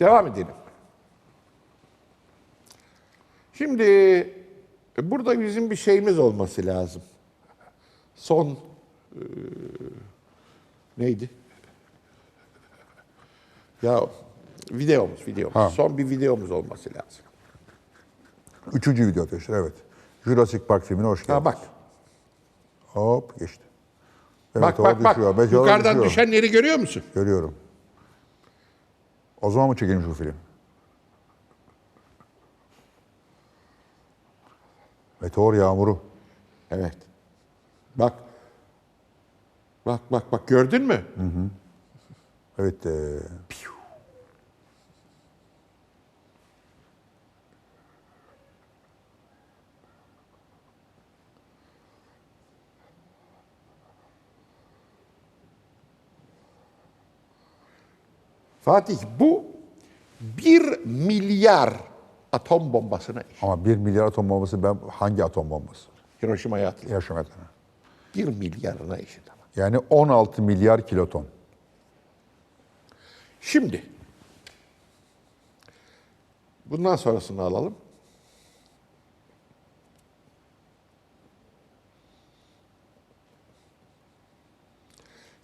Devam edelim. Şimdi e, burada bizim bir şeyimiz olması lazım. Son e, neydi? Ya videomuz, videomuz. Ha. Son bir videomuz olması lazım. Üçüncü video arkadaşlar evet. Jurassic Park filmine hoş geldiniz. Ha bak. Hop geçti. Evet, bak bak bak. düşüyor. Yukarıdan düşüyor. düşenleri görüyor musun? Görüyorum. O zaman mı çekilmiş bu film? Meteor yağmuru. Evet. Bak. Bak bak bak gördün mü? Evet. e, Fatih bu bir milyar atom bombasına eşit. ama bir milyar atom bombası ben hangi atom bombası? Hiroşima'ya atılıyor. Yaşamak. Bir milyarına eşit ama. Yani 16 milyar kiloton. Şimdi bundan sonrasını alalım.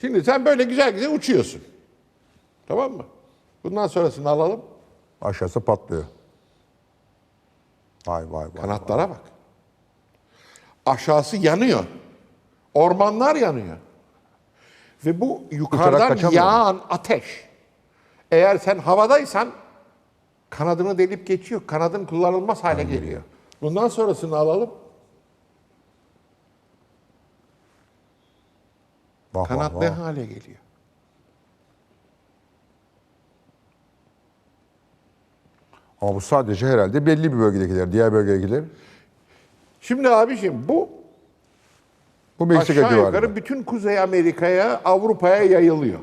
Şimdi sen böyle güzel güzel uçuyorsun. Tamam mı? Bundan sonrasını alalım. Aşağısı patlıyor. Vay vay vay. Kanatlara bak. Aşağısı yanıyor. Ormanlar yanıyor. Ve bu yukarıdan yağan ateş. Eğer sen havadaysan kanadını delip geçiyor. Kanadın kullanılmaz hale geliyor. Bundan sonrasını alalım. Vah, Kanat vah, ne vah. hale geliyor? Ama bu sadece herhalde belli bir bölgedekiler. Diğer bölgedekiler. Şimdi abiciğim bu Bu Meksika aşağı civarında. yukarı bütün Kuzey Amerika'ya, Avrupa'ya yayılıyor.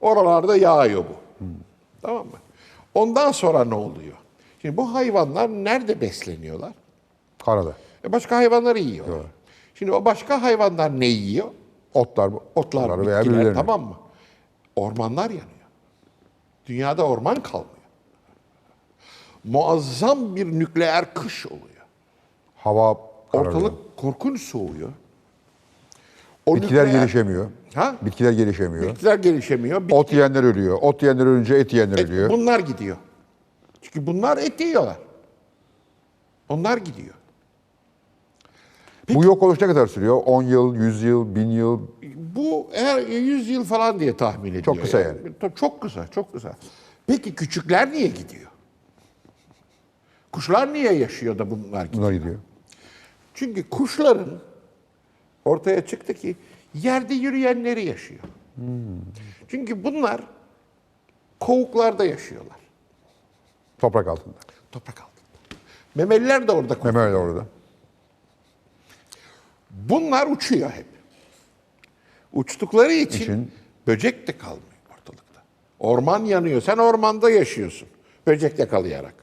Oralarda yağıyor bu. Tamam mı? Ondan sonra ne oluyor? Şimdi bu hayvanlar nerede besleniyorlar? Karada. E başka hayvanları yiyorlar. Şimdi o başka hayvanlar ne yiyor? Otlar, Otlar, otları bitkiler birbirlerini. tamam mı? Ormanlar yanıyor. Dünyada orman kalmıyor. Muazzam bir nükleer kış oluyor. Hava kararıyor. Ortalık korkunç soğuyor. O Bitkiler nükleer- gelişemiyor. Ha? Bitkiler gelişemiyor. Bitkiler gelişemiyor. Bit- Ot yiyenler ölüyor. Ot yiyenler ölünce et yiyenler et- ölüyor. bunlar gidiyor. Çünkü bunlar et yiyorlar. Onlar gidiyor. Bu yok oluş ne kadar sürüyor? 10 yıl, 100 yıl, 1000 yıl. Bu her 100 yıl falan diye tahmin ediyor. Çok kısa yani. Tabii Çok kısa, çok kısa. Peki küçükler niye gidiyor? Kuşlar niye yaşıyor da bunlar gidiyor? Bunlar gidiyor. Çünkü kuşların ortaya çıktı ki yerde yürüyenleri yaşıyor. Çünkü bunlar kovuklarda yaşıyorlar. Toprak altında. Toprak altında. Memeliler de orada kokuyor. Memeli orada. Bunlar uçuyor hep. Uçtukları için, İçin- böcek de kalmıyor ortalıkta. Orman yanıyor. Sen ormanda yaşıyorsun. Böcek yakalayarak.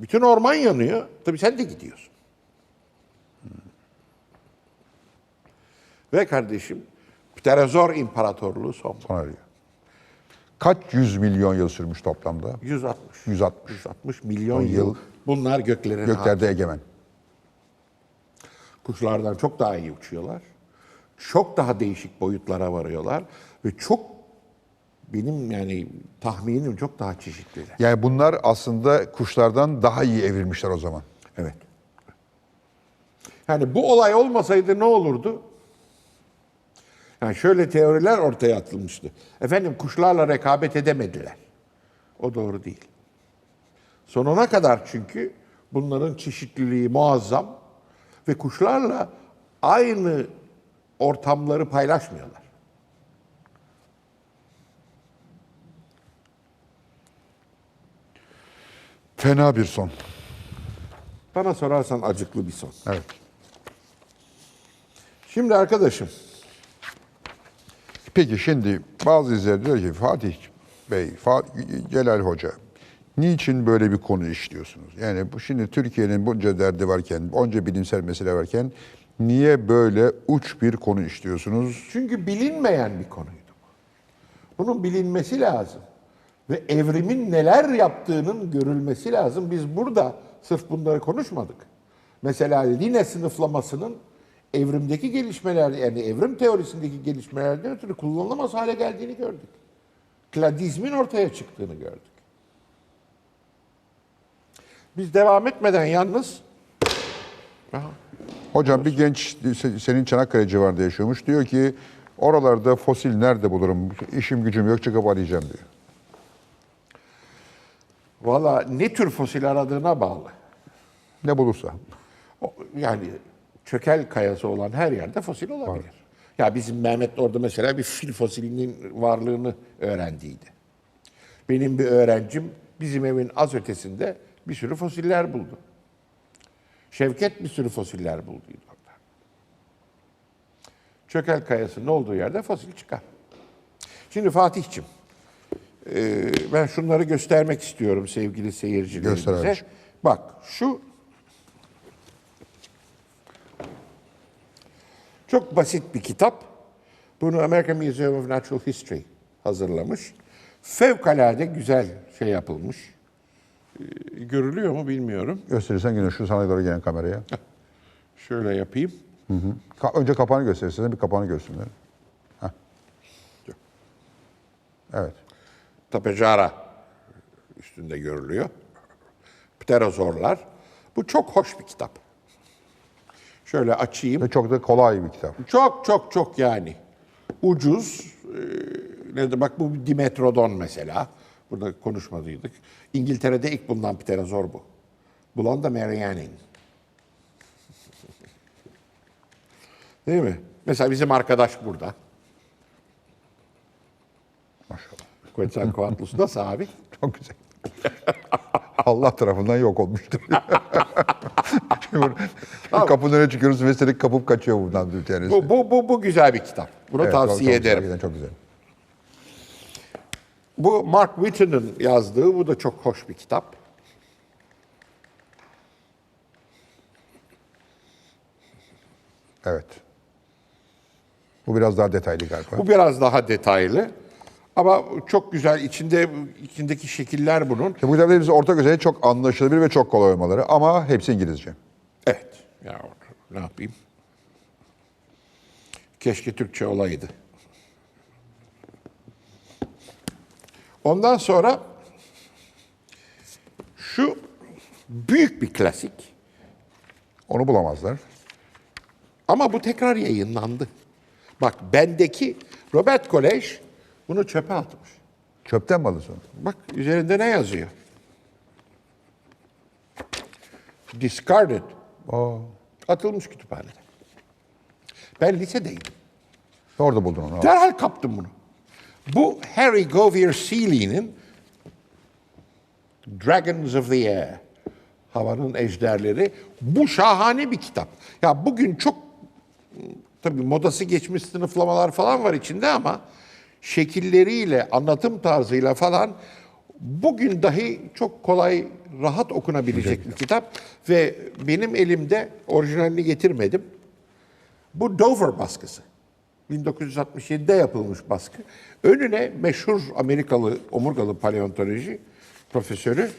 Bütün orman yanıyor. Tabii sen de gidiyorsun. Ve kardeşim Pterazor İmparatorluğu son. Sona eriyor. Kaç yüz milyon yıl sürmüş toplamda? 160. 160. 160 milyon Yıl. yıl. Bunlar göklerin Göklerde egemen. Kuşlardan çok daha iyi uçuyorlar. Çok daha değişik boyutlara varıyorlar ve çok benim yani tahminim çok daha çeşitliler. Yani bunlar aslında kuşlardan daha iyi evrilmişler o zaman. Evet. Yani bu olay olmasaydı ne olurdu? Yani şöyle teoriler ortaya atılmıştı. Efendim kuşlarla rekabet edemediler. O doğru değil. Sonuna kadar çünkü bunların çeşitliliği muazzam ve kuşlarla aynı ortamları paylaşmıyorlar. Fena bir son. Bana sorarsan acıklı bir son. Evet. Şimdi arkadaşım Peki şimdi bazı izleyiciler diyor ki Fatih Bey, Celal Hoca niçin böyle bir konu işliyorsunuz? Yani bu şimdi Türkiye'nin bunca derdi varken, onca bilimsel mesele varken niye böyle uç bir konu işliyorsunuz? Çünkü bilinmeyen bir konuydu bu. Bunun bilinmesi lazım. Ve evrimin neler yaptığının görülmesi lazım. Biz burada sırf bunları konuşmadık. Mesela Line sınıflamasının evrimdeki gelişmeler yani evrim teorisindeki gelişmelerden ötürü kullanılamaz hale geldiğini gördük. Kladizmin ortaya çıktığını gördük. Biz devam etmeden yalnız Aha. Hocam bir genç senin Çanakkale civarında yaşıyormuş. Diyor ki oralarda fosil nerede bulurum? İşim gücüm yok çıkıp arayacağım diyor. Valla ne tür fosil aradığına bağlı. Ne bulursa. O- Yani çökel kayası olan her yerde fosil olabilir. Ya bizim Mehmet orada mesela bir fil fosilinin varlığını öğrendiydi. Benim bir öğrencim bizim evin az ötesinde bir sürü fosiller buldu. Şevket bir sürü fosiller bulduydu orada. Çökel kayasının olduğu yerde fosil çıkar. Şimdi Fatih'cim, e, ben şunları göstermek istiyorum sevgili seyircilerimize. Göster abiciğim. Bak şu Çok basit bir kitap. Bunu American Museum of Natural History hazırlamış. Fevkalade güzel şey yapılmış. Ee, Görülüyor mu bilmiyorum. Gösterirsen yine şu sana doğru gelen kameraya. Şöyle yapayım. Ka- önce kapağını gösterirsen bir kapağını görsünler. Heh. Evet. Tapejara üstünde görülüyor. Pterozorlar. Bu çok hoş bir kitap. Şöyle açayım. Ve çok da kolay bir kitap. Çok çok çok yani. Ucuz. Ee, ne de bak bu bir Dimetrodon mesela. Burada konuşmadıydık. İngiltere'de ilk bulunan pterozor bu. Bulan da Mary Anning. Değil mi? Mesela bizim arkadaş burada. Maşallah. Quetzalcoatlus nasıl abi? Çok güzel. Allah tarafından yok olmuştur. Kapının önüne çıkıyoruz ve kapıp kaçıyor buradan tanesi. Bu, bu, bu, bu güzel bir kitap. Bunu Evet, tavsiye çok güzel, ederim. hakikaten Çok güzel. Bu Mark Whitten'ın yazdığı, bu da çok hoş bir kitap. Evet. Bu biraz daha detaylı galiba. Bu biraz daha detaylı. Ama çok güzel. İçinde içindeki şekiller bunun. İşte bu kitapta bize ortak özelliği çok anlaşılabilir ve çok kolay olmaları ama hepsi İngilizce. Evet. Ya ne yapayım? Keşke Türkçe olaydı. Ondan sonra şu büyük bir klasik Onu bulamazlar. ama bu tekrar yayınlandı. Bak bendeki Robert Kolej bunu çöpe atmış. Çöpten mi onu? Bak üzerinde ne yazıyor? Discarded. Aa, Atılmış kütüphanede. Ben lisedeydim. orada buldun onu. Derhal kaptım bunu. Bu Harry Govier Seeley'nin Dragons of the Air. Havanın ejderleri. Bu şahane bir kitap. Ya bugün çok tabii modası geçmiş sınıflamalar falan var içinde ama şekilleriyle, anlatım tarzıyla falan bugün dahi çok kolay, rahat okunabilecek bir kitap. Ve benim elimde orijinalini getirmedim. Bu Dover baskısı. 1967'de yapılmış baskı. Önüne meşhur Amerikalı omurgalı paleontoloji profesörü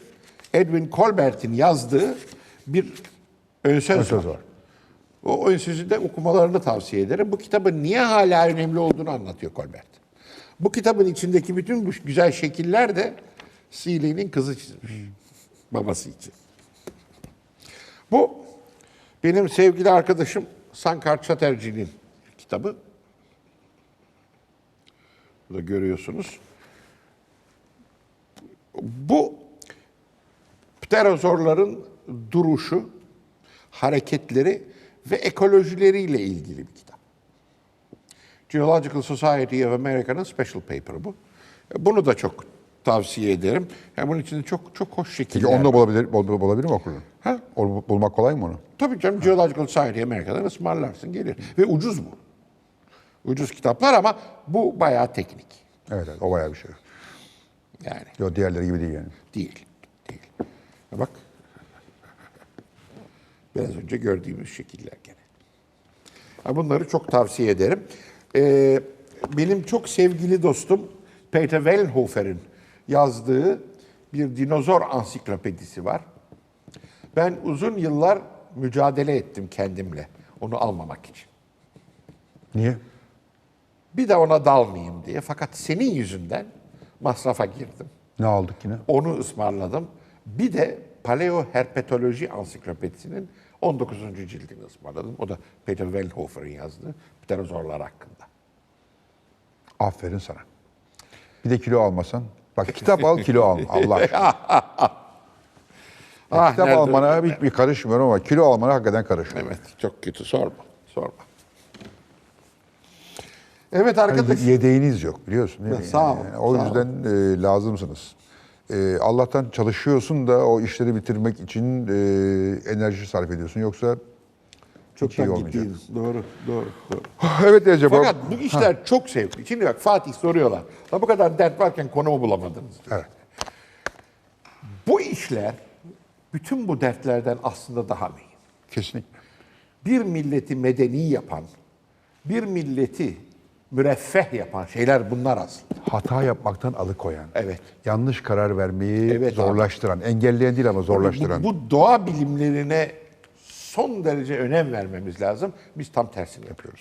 Edwin Colbert'in yazdığı bir önsöz var. O önsözü de okumalarını tavsiye ederim. Bu kitabın niye hala önemli olduğunu anlatıyor Colbert. Bu kitabın içindeki bütün bu güzel şekiller de Seeley'nin kızı çizmiş. Babası için. Bu benim sevgili arkadaşım Sankar Çaterji'nin kitabı. Burada görüyorsunuz. Bu pterozorların duruşu, hareketleri ve ekolojileriyle ilgili bir kitap. Geological Society of America'nın special paper'ı bu. Bunu da çok tavsiye ederim. Yani bunun içinde çok çok hoş Peki şekiller onu da bulabilir, bul- bulabilir mi okurun? Ha? Onu bulmak kolay mı onu? Tabii canım Geological Society Amerika'dan ısmarlarsın gelir. Ve ucuz bu. Ucuz kitaplar ama bu bayağı teknik. Evet, evet o bayağı bir şey. Yani Yok diğerleri gibi değil yani. değil. Değil. Ya Bak. Biraz önce gördüğümüz şekiller gene. Ha, Bunları çok tavsiye ederim. Ee, benim çok sevgili dostum Peter Wellenhofer'in yazdığı bir dinozor ansiklopedisi var. Ben uzun yıllar mücadele ettim kendimle onu almamak için. Niye? Bir de ona dalmayayım diye. Fakat senin yüzünden masrafa girdim. Ne aldık yine? Onu ısmarladım. Bir de Paleoherpetoloji Ansiklopedisinin 19. cildini ısmarladım. O da Peter Wellhofer'in yazdığı pterozorlar hakkında. Aferin sana. Bir de kilo almasan. Bak kitap al kilo al Allah aşkına. Ah, kitap almana bir, bir karışmıyorum ama kilo almana hakikaten karışmıyorum. Evet, çok kötü. Sorma, sorma. Evet Hani arkadaş. yedeğiniz yok biliyorsun değil mi? Sağ ol, Yani o sağ yüzden e, lazımsınız. E, Allah'tan çalışıyorsun da o işleri bitirmek için e, enerji sarf ediyorsun. Yoksa çok iyi olmayacak. Doğru, doğru, doğru. evet Recep Fakat bu işler çok zevkli. Şimdi bak Fatih soruyorlar. La bu kadar dert varken konumu bulamadınız. Evet. Bu işler bütün bu dertlerden aslında daha mühim. Kesinlikle. Bir milleti medeni yapan, bir milleti müreffeh yapan şeyler bunlar aslında. Hata yapmaktan alıkoyan. Evet. Yanlış karar vermeyi Evet abi. zorlaştıran. Engelleyen değil ama zorlaştıran. Bu, bu doğa bilimlerine son derece önem vermemiz lazım. Biz tam tersini yapıyoruz.